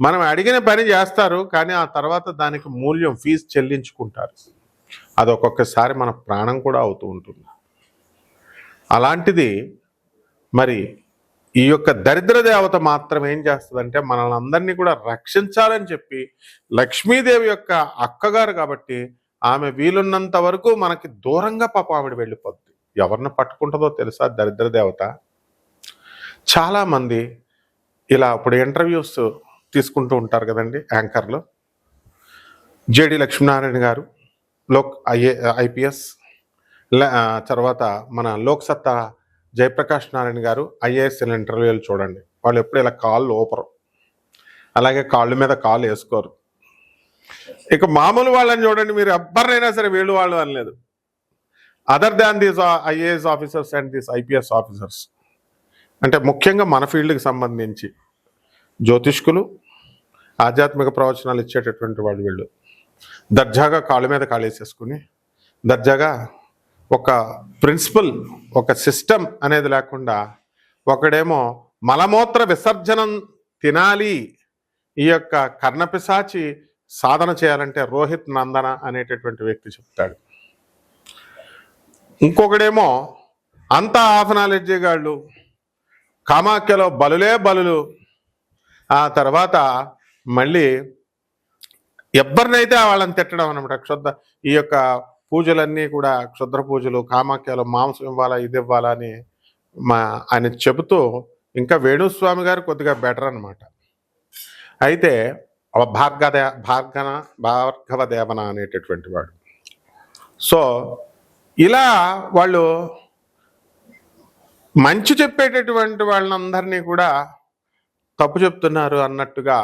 మనం అడిగిన పని చేస్తారు కానీ ఆ తర్వాత దానికి మూల్యం ఫీజు చెల్లించుకుంటారు. అది ఒక్కొక్కసారి మన ప్రాణం కూడా అవుతూ ఉంటుంది. అలాంటిది మరి ఈ యొక్క దరిద్ర దేవత మాత్రం ఏం చేస్తుందంటే మనల్ని అందరినీ కూడా రక్షించాలని చెప్పి లక్ష్మీదేవి యొక్క అక్కగారు కాబట్టి ఆమె వీలున్నంత వరకు మనకి దూరంగా పాప ఆవిడ వెళ్ళిపోద్ది. ఎవరిని పట్టుకుంటుందో తెలుసా దరిద్ర దేవత? చాలామంది ఇలా ఇప్పుడు ఇంటర్వ్యూస్ తీసుకుంటూ ఉంటారు కదండి యాంకర్లు. జేడి లక్ష్మీనారాయణ గారు లోక్ ఐఏ ఐపీఎస్ తర్వాత మన లోక్సత్తా జయప్రకాష్ నారాయణ గారు ఐఏఎస్ ఇంటర్వ్యూలు చూడండి. వాళ్ళు ఎప్పుడు ఇలా కాళ్ళు ఓపరు అలాగే కాళ్ళ మీద కాళ్ళు వేసుకోరు. ఇక మామూలు వాళ్ళని చూడండి మీరు ఎవ్వరినైనా సరే వీళ్ళు వాళ్ళు అనలేదు. Other than these IAS officers and these IPS officers అంటే ముఖ్యంగా మన ఫీల్డ్కి సంబంధించి. జ్యోతిష్కులు ఆధ్యాత్మిక ప్రవచనాలు ఇచ్చేటటువంటి వాళ్ళు వీళ్ళు. దర్జాగా కాళ్ళ మీద కాళేసేసుకుని దర్జాగా ఒక ప్రిన్సిపల్ ఒక సిస్టమ్ అనేది లేకుండా ఒకడేమో మలమూత్ర విసర్జనం తినాలి ఈ యొక్క కర్ణపిశాచి సాధన చేయాలంటే రోహిత్ నందన అనేటటువంటి వ్యక్తి చెప్తాడు. ఇంకొకడేమో అంత హాఫ్ నాలెడ్జీ గాళ్ళు కామాఖ్యలో బలులే బలులు ఆ తర్వాత మళ్ళీ ఎవరినైతే వాళ్ళని తిట్టడం అనమాట క్షుద్ర ఈ యొక్క పూజలన్నీ కూడా క్షుద్ర పూజలు కామాఖ్యలు మాంసం ఇవ్వాలా ఇది ఇవ్వాలా అని మా ఆయన చెబుతూ ఇంకా వేణుస్వామి గారు కొద్దిగా బెటర్ అనమాట. అయితే భార్గదే భార్గన భార్గవ దేవన అనేటటువంటి వాడు. సో ఇలా వాళ్ళు మంచి చెప్పేటటువంటి వాళ్ళందరినీ కూడా తప్పు చెప్తున్నారు అన్నట్టుగా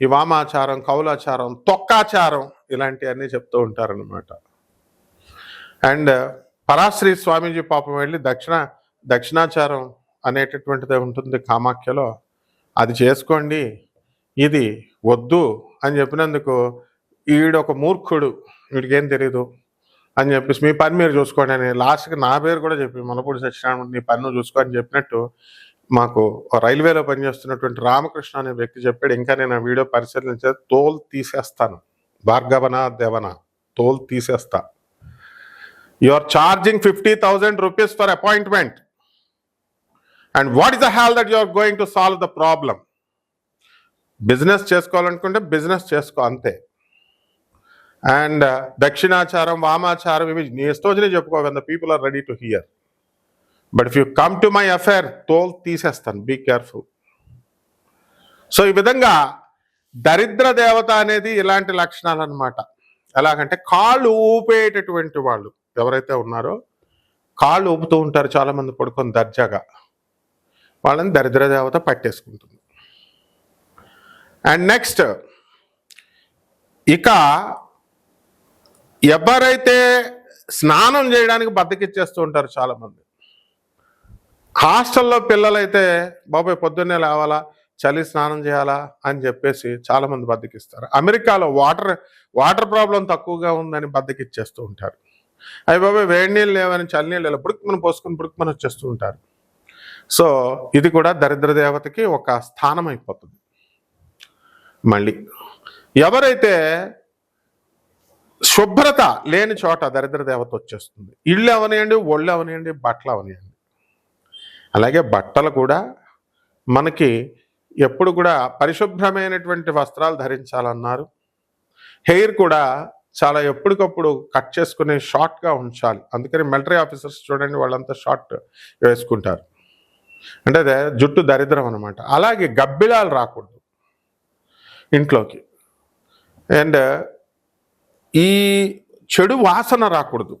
ఈ వామాచారం కౌలాచారం తొక్కాచారం ఇలాంటివన్నీ చెప్తూ ఉంటారనమాట అండ్ పరాశ్రీ స్వామీజీ పాపం వెళ్ళి దక్షిణ దక్షిణాచారం అనేటటువంటిది ఉంటుంది కామాఖ్యలో. అది చేసుకోండి ఇది వద్దు అని చెప్పినందుకు ఈడొక ఒక మూర్ఖుడు వీడికేం తెలీదు అని చెప్పేసి మీ పని మీరు చూసుకోండి అని లాస్ట్కి నా పేరు కూడా చెప్పి మనపూడి సత్యనారాయణ నీ పని నువ్వు చూసుకో అని చెప్పినట్టు మాకు రైల్వేలో పనిచేస్తున్నటువంటి రామకృష్ణ అనే వ్యక్తి చెప్పాడు ఇంకా నేను ఆ వీడియో పరిశీలించే తోలు తీసేస్తాను. భార్గవన దేవన తోలు తీసేస్తా. You are charging fifty thousand rupees for appointment and what is the hell that you are going to solve the problem business చేసుకోవాలనుకుంటే బిజినెస్ చేసుకో అంతే. అండ్ uh, దక్షిణాచారం వామాచారం ఇవి నీ ఇష్టం చెప్పుకో the people are ready to hear but if you come to my affair తోల్ తీసేస్తాను. Be careful so ఈ విధంగా దరిద్ర దేవత అనేది ఇలాంటి లక్షణాలు అనమాట ఎలాగంటే కాళ్ళు ఊపేటటువంటి వాళ్ళు. ఎవరైతే ఉన్నారో కాళ్ళు ఊపుతూ ఉంటారు చాలామంది పడుకొని దర్జాగా. వాళ్ళని దరిద్ర దేవత పట్టేసుకుంటుంది. అండ్ నెక్స్ట్ ఇక ఎవరైతే స్నానం చేయడానికి బద్దకిచ్చేస్తూ ఉంటారు చాలామంది హాస్టల్లో పిల్లలైతే బాబాయ్ పొద్దున్నే లేవాలా? చలి స్నానం చేయాలా? అని చెప్పేసి చాలామంది బద్దకిస్తారు. అమెరికాలో వాటర్ వాటర్ ప్రాబ్లం తక్కువగా ఉందని బద్దకిచ్చేస్తూ ఉంటారు. అవి బాబాయ్ వేడి నీళ్ళు లేవని చలి నీళ్ళు లేవు. పుడుకుమని పోసుకుని పుడుకుమని వచ్చేస్తూ ఉంటారు. సో ఇది కూడా దరిద్ర దేవతకి ఒక స్థానం అయిపోతుంది. మళ్ళీ ఎవరైతే శుభ్రత లేని చోట దరిద్ర దేవత వచ్చేస్తుంది? ఇళ్ళు అవనియండి ఒళ్ళు అవనియండి బట్టలు అవనియండి. అలాగే బట్టలు కూడా మనకి ఎప్పుడు కూడా పరిశుభ్రమైనటువంటి వస్త్రాలు ధరించాలన్నారు. హెయిర్ కూడా చాలా ఎప్పటికప్పుడు కట్ చేసుకునే షార్ట్గా ఉంచాలి. అందుకని మిలిటరీ ఆఫీసర్స్ చూడండి వాళ్ళంతా షార్ట్ వేసుకుంటారు. అంటే అదే జుట్టు దరిద్రం అనమాట అలాగే గబ్బిలాలు రాకూడదు ఇంట్లోకి. అండ్ ఈ చెడు వాసన రాకూడదు.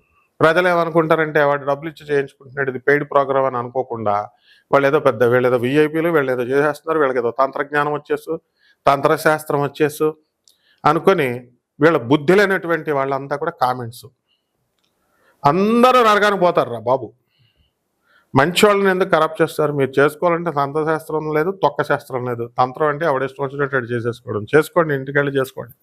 ప్రజలు ఏమనుకుంటారంటే వాడు డబ్బులు ఇచ్చి చేయించుకుంటున్నాడు ఇది పెయిడ్ ప్రోగ్రామ్ అని అనుకోకుండా వాళ్ళు ఏదో పెద్ద వీళ్ళు ఏదో విఐపీలు వీళ్ళు ఏదో చేసేస్తున్నారు వీళ్ళకి ఏదో తంత్రజ్ఞానం వచ్చేసు తంత్రశాస్త్రం వచ్చేసు అనుకొని వీళ్ళ బుద్ధి లేనటువంటి వాళ్ళంతా కూడా కామెంట్స్. అందరూ నరగాని పోతారు రా బాబు. మంచి వాళ్ళని ఎందుకు కరప్ట్ చేస్తారు? మీరు చేసుకోవాలంటే తంత్రశాస్త్రం లేదు తొక్క శాస్త్రం లేదు. తంత్రం అంటే ఎవడిష్టం వచ్చినట్టు చేసేసుకోవడం. చేసుకోండి ఇంటికెళ్ళి చేసుకోండి.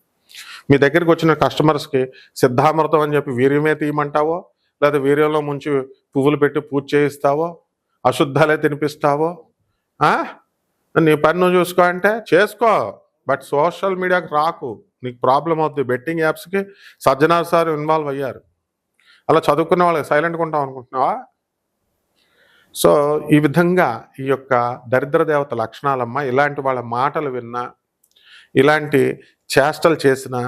మీ దగ్గరికి వచ్చిన కస్టమర్స్కి సిద్ధామృతం అని చెప్పి వీర్యమే తీయమంటావో? లేదా వీర్యంలో ముంచి పువ్వులు పెట్టి పూజ చేయిస్తావో? అశుద్ధాలే తినిపిస్తావో? నీ పని నువ్వు చూసుకో అంటే చేసుకో. బట్ సోషల్ మీడియాకి రాకు. నీకు ప్రాబ్లం అవుతుంది బెట్టింగ్ యాప్స్కి సజ్జనార్ సార్ ఇన్వాల్వ్ అయ్యారు. అలా చదువుకున్న వాళ్ళకి సైలెంట్గా ఉంటాం అనుకుంటున్నావా? సో ఈ విధంగా ఈ యొక్క దరిద్ర దేవత లక్షణాలమ్మ ఇలాంటి వాళ్ళ మాటలు విన్నా ఇలాంటి చేష్టలు చేసినా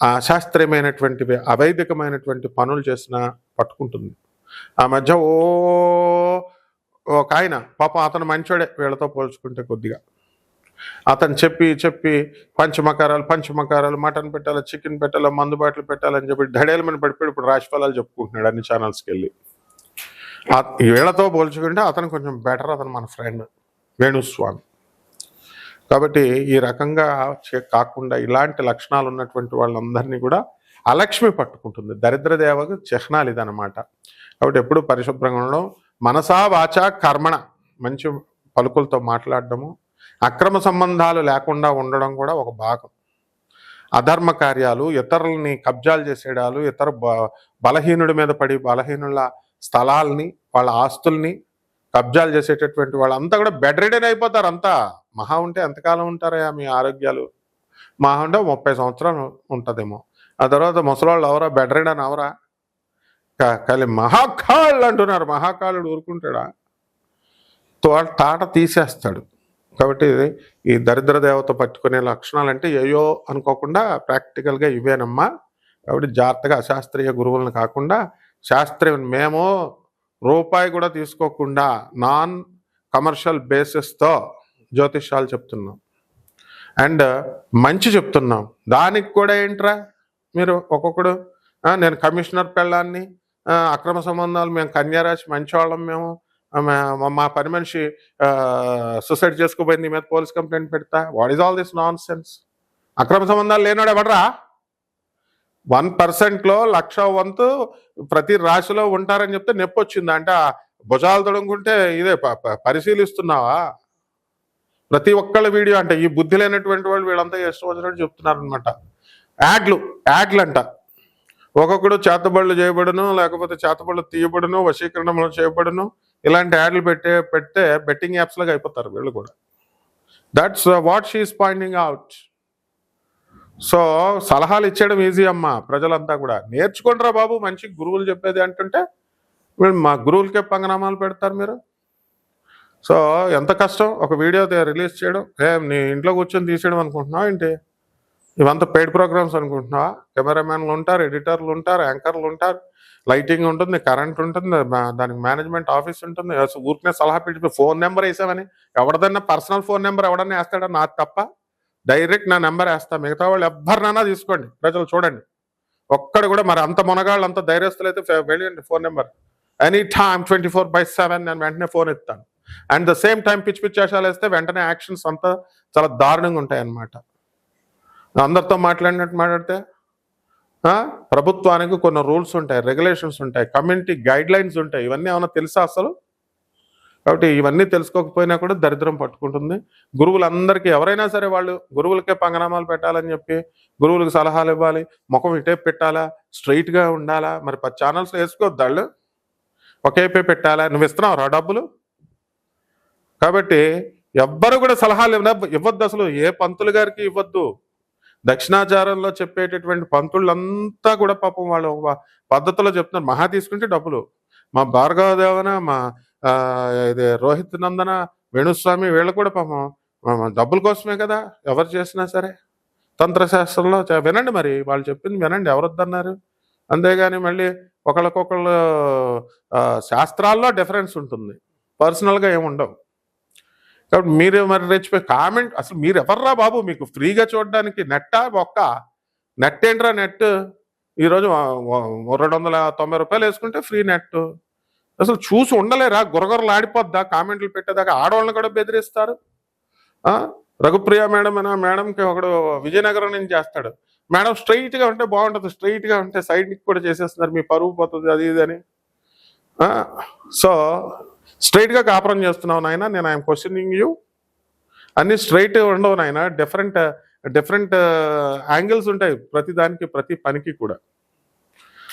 అశాస్త్రీయమైనటువంటి అవైదికమైనటువంటి పనులు చేసినా పట్టుకుంటుంది. ఆ మధ్య ఓ ఒక ఆయన పాపం అతను మంచోడే వీళ్ళతో పోల్చుకుంటే కొద్దిగా. అతను చెప్పి చెప్పి పంచమకారాలు పంచమకారాలు మటన్ పెట్టాలి చికెన్ పెట్టాలి మందు బాటలు పెట్టాలని చెప్పి ధడేలమని పడిపోయి ఇప్పుడు రాశిఫలాలు చెప్పుకుంటున్నాడు అన్ని ఛానల్స్కి వెళ్ళి. వీళ్ళతో పోల్చుకుంటే అతను కొంచెం బెటర్ అతను మన ఫ్రెండ్ వేణుస్వామి. కాబట్టి ఈ రకంగా చే- కాకుండా ఇలాంటి లక్షణాలు ఉన్నటువంటి వాళ్ళందరినీ కూడా అలక్ష్మి పట్టుకుంటుంది. దరిద్ర దేవకు చిహ్నాలు ఇదనమాట కాబట్టి ఎప్పుడు పరిశుభ్రంగా ఉండడం మనసా వాచ కర్మణ మంచి పలుకులతో మాట్లాడడము అక్రమ సంబంధాలు లేకుండా ఉండడం కూడా ఒక భాగం. అధర్మ కార్యాలు ఇతరులని కబ్జాలు చేసేయడాలు ఇతర బ బలహీనుడి మీద పడి బలహీనుల స్థలాల్ని వాళ్ళ ఆస్తుల్ని కబ్జాలు చేసేటటువంటి వాళ్ళంతా కూడా బెడ్ రెడీ అయిపోతారు అంతా. మహా ఉంటే ఎంతకాలం ఉంటారయా మీ ఆరోగ్యాలు? మహా ఉంటే ముప్పై సంవత్సరాలు ఉంటుందేమో. ఆ తర్వాత ముసలాళ్ళు అవరా బెడ్ రెడీ అని అవరా కానీ మహాకాళ్ళు అంటున్నారు. మహాకాళుడు ఊరుకుంటాడా? తోట తాట తీసేస్తాడు. కాబట్టి ఈ దరిద్ర దేవత పట్టుకునే లక్షణాలు అంటే ఏయో అనుకోకుండా ప్రాక్టికల్గా ఇవేనమ్మా. కాబట్టి జాగ్రత్తగా అశాస్త్రీయ గురువులను కాకుండా శాస్త్రీయ మేము రూపాయి కూడా తీసుకోకుండా నాన్ కమర్షియల్ బేసిస్తో జ్యోతిష్యాలు చెప్తున్నాం. అండ్ మంచి చెప్తున్నాం. దానికి కూడా ఏంట్రా? మీరు ఒక్కొక్కడు నేను కమిషనర్ పెళ్ళాన్ని అక్రమ సంబంధాలు మేము కన్యారాశి మంచివాళ్ళం మేము మా- పని మనిషి సూసైడ్ చేసుకోబోయింది మీద పోలీస్ కంప్లైంట్ పెడతా. What is all this nonsense అక్రమ సంబంధాలు లేనాడు ఎవడరా? వన్ పర్సెంట్లో లక్ష వంతు ప్రతి రాశిలో ఉంటారని చెప్తే నొప్పి వచ్చింది అంటే భుజాలు తొడుగుంటే ఇదే పరిశీలిస్తున్నావా? ప్రతి ఒక్కళ్ళ వీడియో అంటే ఈ బుద్ధి లేనటువంటి వాళ్ళు వీళ్ళంతా ఇష్టం వచ్చినట్టు చెప్తున్నారనమాట యాడ్లు యాడ్లు అంట ఒక్కొక్కడు చేతబడులు చేయబడును లేకపోతే చేతబడులు తీయబడును వశీకరణములు చేయబడును ఇలాంటి యాడ్లు పెట్టే పెడితే బెట్టింగ్ యాప్స్లాగా అయిపోతారు వీళ్ళు కూడా. That's what she is pointing out so సలహాలు ఇచ్చేయడం ఈజీ అమ్మా ప్రజలంతా కూడా. నేర్చుకుంటారా బాబు మంచి గురువులు చెప్పేది అంటుంటే మా గురువులకే పంగనామాలు పెడతారు మీరు. సో ఎంత కష్టం ఒక వీడియో రిలీజ్ చేయడం. ఏ నీ ఇంట్లో కూర్చొని తీసేయడం అనుకుంటున్నావు ఏంటి? ఇవంతా పెయిడ్ ప్రోగ్రామ్స్ అనుకుంటున్నావా? కెమెరామ్యాన్లు ఉంటారు ఎడిటర్లు ఉంటారు యాంకర్లు ఉంటారు. లైటింగ్ ఉంటుంది కరెంట్ ఉంటుంది దానికి మేనేజ్మెంట్ ఆఫీస్ ఉంటుంది. ఊరికనే సలహా పిలిచిపోయి ఫోన్ నెంబర్ వేసామని ఎవడదన్నా పర్సనల్ ఫోన్ నెంబర్ ఎవడన్నా వేస్తాడా? నాకు తప్ప. డైరెక్ట్ నా నెంబర్ వేస్తా. మిగతా వాళ్ళు ఎవరినైనా తీసుకోండి. ప్రజలు చూడండి. ఒక్కడ కూడా మరి అంత మునగాళ్ళు అంత ధైర్యస్తులు అయితే వెళ్ళండి phone number. Any time twenty four by seven నేను వెంటనే ఫోన్ ఎత్తాను. అండ్ ద సేమ్ టైం పిచ్చి పిచ్చి వేషాలు వేస్తే వెంటనే యాక్షన్స్ అంతా చాలా దారుణంగా ఉంటాయి అన్నమాట అందరితో మాట్లాడినట్టు మాట్లాడితే ప్రభుత్వానికి కొన్ని రూల్స్ ఉంటాయి రెగ్యులేషన్స్ ఉంటాయి కమ్యూనిటీ గైడ్ లైన్స్ ఉంటాయి. ఇవన్నీ ఏమైనా తెలుసా అసలు? కాబట్టి ఇవన్నీ తెలుసుకోకపోయినా కూడా దరిద్రం పట్టుకుంటుంది. గురువులందరికీ ఎవరైనా సరే వాళ్ళు గురువులకే పంగనామాలు పెట్టాలని చెప్పి గురువులకు సలహాలు ఇవ్వాలి ముఖం ఇటే పెట్టాలా స్ట్రైట్గా ఉండాలా? మరి పది ఛానల్స్ వేసుకోవద్దు వాళ్ళు ఒకేపే పెట్టాలా? నువ్వు ఇస్తున్నావు రా డబ్బులు? కాబట్టి ఎవ్వరు కూడా సలహాలు ఇవ్వ- ఇవ్వద్దు అసలు. ఏ పంతులు గారికి ఇవ్వద్దు. దక్షిణాచారంలో చెప్పేటటువంటి పంతులంతా కూడా పాపం వాళ్ళు పద్ధతిలో చెప్తున్నారు. మహా తీసుకుంటే డబ్బులు. మా భార్గవ దేవన మా ఇది రోహిత్ నందన వేణుస్వామి వీళ్ళు కూడా పాపం డబ్బుల కోసమే కదా ఎవరు చేసినా సరే. తంత్రశాస్త్రంలో వినండి మరి వాళ్ళు చెప్పింది వినండి ఎవరొద్దన్నారు? అంతేగాని మళ్ళీ ఒకళ్ళకొకళ్ళు శాస్త్రాల్లో డిఫరెన్స్ ఉంటుంది పర్సనల్గా ఏముండవు కాబట్టి మీరు మరి రెచ్చిపోయి కామెంట్ అసలు మీరు ఎవర్రా బాబు మీకు ఫ్రీగా చూడడానికి నెట్టా ఒక్క నెట్ ఏంట్రా నెట్ ఈరోజు రెండు వందల తొంభై రూపాయలు వేసుకుంటే ఫ్రీ నెట్ అసలు చూసి ఉండలేరా? గురగొరలు ఆడిపోద్దా కామెంట్లు పెట్టేదాకా ఆడవాళ్ళని కూడా బెదిరిస్తారు. రఘుప్రియ మేడం అనే మేడంకి ఒకడు విజయనగరం నుంచి చేస్తాడు. మేడం స్ట్రైట్గా ఉంటే బాగుంటుంది స్ట్రైట్గా ఉంటే సైడ్కి కూడా చేసేస్తున్నారు మీ పరువు పోతుంది అది ఇది అని. సో స్ట్రైట్గా కాపురం చేస్తున్నావు నాయన నేను ఐఎమ్ క్వశ్చనింగ్ యూ. అన్ని స్ట్రైట్ ఉండవు నాయన డిఫరెంట్ డిఫరెంట్ యాంగిల్స్ ఉంటాయి ప్రతి దానికి ప్రతి పనికి కూడా.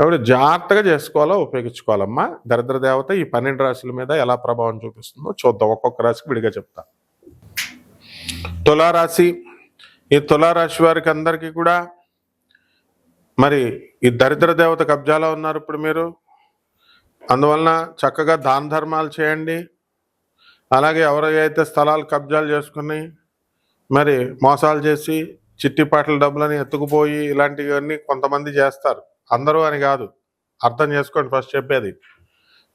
కాబట్టి జాగ్రత్తగా చేసుకోవాలా ఉపయోగించుకోవాలమ్మా? దరిద్ర దేవత ఈ పన్నెండు రాశుల మీద ఎలా ప్రభావం చూపిస్తుందో చూద్దాం. ఒక్కొక్క రాశికి విడిగా చెప్తా. తులారాశి ఈ తులారాశి వారికి అందరికీ కూడా మరి ఈ దరిద్ర దేవత కబ్జాలో ఉన్నారు ఇప్పుడు మీరు. అందువలన చక్కగా దాన ధర్మాలు చేయండి. అలాగే ఎవరైతే స్థలాలు కబ్జాలు చేసుకుని మరి మోసాలు చేసి చిట్టిపాటల డబ్బులని ఎత్తుకుపోయి ఇలాంటివన్నీ కొంతమంది చేస్తారు. అందరూ అని కాదు. అర్థం చేసుకోండి ఫస్ట్ చెప్పేది.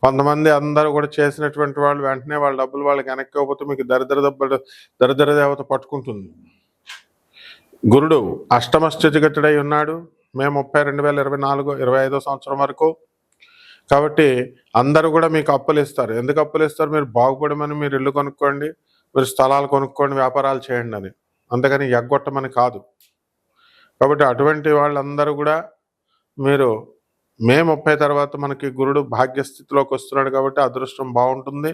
కొంతమంది అందరూ కూడా చేసినటువంటి వాళ్ళు వెంటనే వాళ్ళ డబ్బులు వాళ్ళకి వెనక్కి ఇవ్వకపోతే మీకు దరిద్ర దెబ్బలు దరిద్ర దేవత పట్టుకుంటుంది. గురుడు అష్టమ స్థితిగతుడై ఉన్నాడు. మే ముప్పై రెండు వేల ఇరవై నాలుగు ఇరవై ఐదో సంవత్సరం వరకు. కాబట్టి అందరూ కూడా మీకు అప్పులు ఇస్తారు. ఎందుకు అప్పులు ఇస్తారు? మీరు బాగుపడమని మీరు ఇల్లు కొనుక్కోండి మీరు స్థలాలు కొనుక్కోండి వ్యాపారాలు చేయండి అని. అంతేగాని ఎగ్గొట్టమని కాదు. కాబట్టి అటువంటి వాళ్ళందరూ కూడా మీరు మే ముప్పై తర్వాత మనకి గురుడు భాగ్యస్థితిలోకి వస్తున్నాడు కాబట్టి అదృష్టం బాగుంటుంది.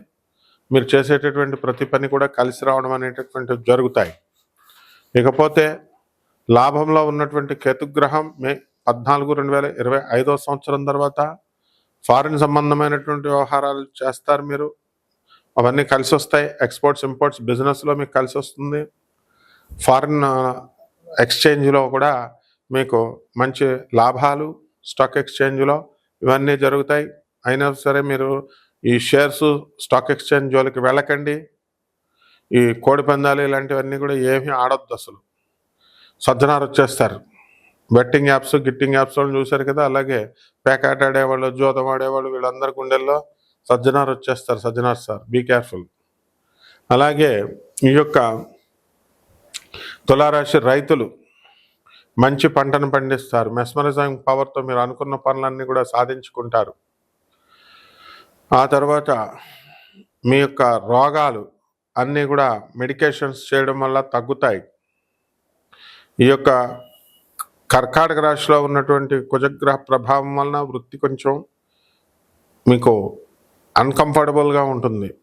మీరు చేసేటటువంటి ప్రతి పని కూడా కలిసి రావడం అనేటటువంటివి జరుగుతాయి. ఇకపోతే లాభంలో ఉన్నటువంటి కేతుగ్రహం మే పద్నాలుగు రెండు వేల ఇరవై ఐదో సంవత్సరం తర్వాత ఫారిన్ సంబంధమైనటువంటి వ్యవహారాలు చేస్తారు మీరు. అవన్నీ కలిసి వస్తాయి. ఎక్స్పోర్ట్స్ ఇంపోర్ట్స్ బిజినెస్లో మీకు కలిసి వస్తుంది. ఫారిన్ ఎక్స్చేంజ్లో కూడా మీకు మంచి లాభాలు స్టాక్ ఎక్స్చేంజ్లో ఇవన్నీ జరుగుతాయి. అయినా సరే మీరు ఈ షేర్స్ స్టాక్ ఎక్స్చేంజ్ జోలికి వెళ్ళకండి. ఈ కోడి పందాలు ఇలాంటివన్నీ కూడా ఏమీ ఆడొద్దు అసలు. సజ్జనారు వచ్చేస్తారు. బెట్టింగ్ యాప్స్ గిట్టింగ్ యాప్స్ చూశారు కదా? అలాగే పేకాట ఆడేవాళ్ళు జోతం ఆడేవాళ్ళు వీళ్ళందరి గుండెల్లో సజ్జనారు వచ్చేస్తారు సజ్జనార్ సార్. బీ కేర్ఫుల్ అలాగే ఈ యొక్క తులారాశి రైతులు మంచి పంటను పండిస్తారు. మెస్మరిజం పవర్తో మీరు అనుకున్న పనులన్నీ కూడా సాధించుకుంటారు. ఆ తర్వాత మీ యొక్క రోగాలు అన్నీ కూడా మెడికేషన్స్ చేయడం వల్ల తగ్గుతాయి. ఈ యొక్క కర్కాటక రాశిలో ఉన్నటువంటి కుజగ్రహ ప్రభావం వలన వృత్తి కొంచెం మీకు అన్కంఫర్టబుల్గా ఉంటుంది.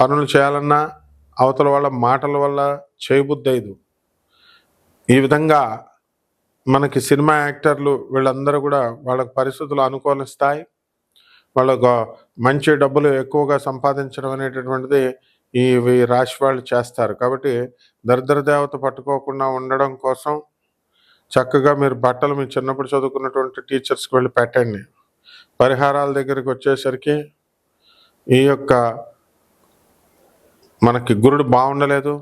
పనులు చేయాలన్నా అవతల వాళ్ళ మాటల వల్ల చేయబుద్ధి ఈ విధంగా మనకి సినిమా యాక్టర్లు వీళ్ళందరూ కూడా వాళ్ళకి పరిస్థితులు అనుకూలిస్తాయి వాళ్ళకు మంచి డబ్బులు ఎక్కువగా సంపాదించడం అనేటటువంటిది ఈ రాశి వాళ్ళు చేస్తారు. కాబట్టి దరిద్ర దేవత పట్టుకోకుండా ఉండడం కోసం చక్కగా మీరు బట్టలు మీ చిన్నప్పుడు చదువుకున్నటువంటి టీచర్స్కి వెళ్ళి పెట్టండి. పరిహారాల దగ్గరికి వచ్చేసరికి ఈ యొక్క మనకి గురుడు బాగుండలేదు.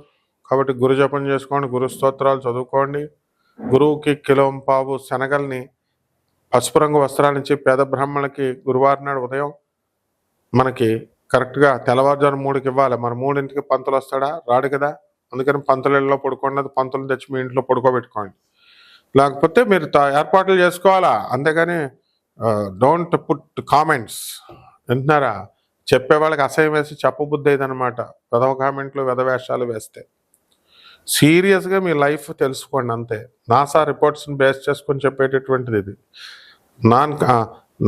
కాబట్టి గురు జపం చేసుకోండి గురు స్తోత్రాలు చదువుకోండి. గురువుకి కిలోం పావు శనగల్ని పసుపు రంగు వస్త్రాలు ఇచ్చి పేద బ్రాహ్మణులకి గురువారం నాడు ఉదయం మనకి కరెక్ట్గా తెల్లవారుజాము మూడుకి ఇవ్వాలి. మన మూడింటికి పంతులు వస్తాడా? రాడు కదా. అందుకని పంతుల ఇళ్ళలో పడుకోండి. పంతులు తెచ్చి మీ ఇంట్లో పడుకోబెట్టుకోండి. లేకపోతే మీరు త- ఏర్పాట్లు చేసుకోవాలా? అంతేగాని డోంట్ పుట్ కామెంట్స్ వింటున్నారా? చెప్పే వాళ్ళకి అసహ్యం వేసి చెప్పబుద్ధి అనమాట వెధవ కామెంట్లు వెధవేషాలు వేస్తే. సీరియస్గా మీ లైఫ్ తెలుసుకోండి అంతే. నాసా రిపోర్ట్స్ని బేస్ చేసుకొని చెప్పేటటువంటిది ఇది. నాన్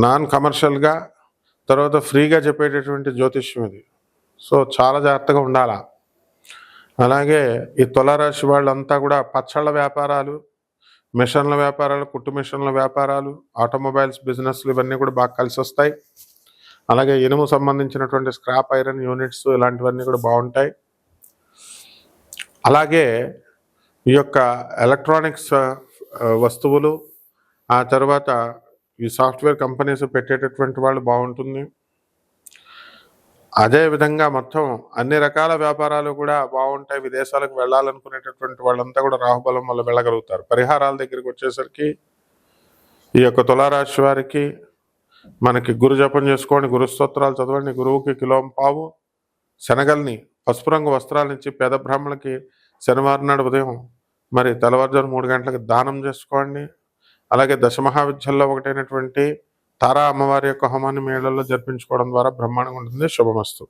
నాన్ కమర్షియల్గా తర్వాత ఫ్రీగా చెప్పేటటువంటి జ్యోతిష్యం ఇది. సో చాలా జాగ్రత్తగా ఉండాలా? అలాగే ఈ తులారాశి వాళ్ళంతా కూడా పచ్చళ్ళ వ్యాపారాలు మిషన్ల వ్యాపారాలు కుట్టు మిషన్ల వ్యాపారాలు ఆటోమొబైల్స్ బిజినెస్లు ఇవన్నీ కూడా బాగా కలిసి వస్తాయి. అలాగే ఇనుము సంబంధించినటువంటి స్క్రాప్ ఐరన్ యూనిట్స్ ఇలాంటివన్నీ కూడా బాగుంటాయి. అలాగే ఈ యొక్క ఎలక్ట్రానిక్స్ వస్తువులు ఆ తర్వాత ఈ సాఫ్ట్వేర్ కంపెనీస్ పెట్టేటటువంటి వాళ్ళు బాగుంటుంది. అదేవిధంగా మొత్తం అన్ని రకాల వ్యాపారాలు కూడా బాగుంటాయి. విదేశాలకు వెళ్ళాలనుకునేటటువంటి వాళ్ళంతా కూడా రాహుబలం వల్ల వెళ్ళగలుగుతారు. పరిహారాల దగ్గరికి వచ్చేసరికి ఈ యొక్క తులారాశి వారికి మనకి గురు జపం చేసుకోండి గురుస్తోత్రాలు చదవండి. గురువుకి కిలోం పావు. శనగల్ని పసుపు రంగు వస్త్రాలు ఇచ్చి పేద బ్రాహ్మణులకి శనివారం నాడు ఉదయం మరి తెల్లవారుజాము మూడు గంటలకు దానం చేసుకోండి. అలాగే దశమహావిద్యల్లో ఒకటైనటువంటి తారా అమ్మవారి యొక్క హోమాన్ని మేళల్లో జరిపించుకోవడం ద్వారా బ్రహ్మాండంగా ఉంటుంది. శుభమస్తు.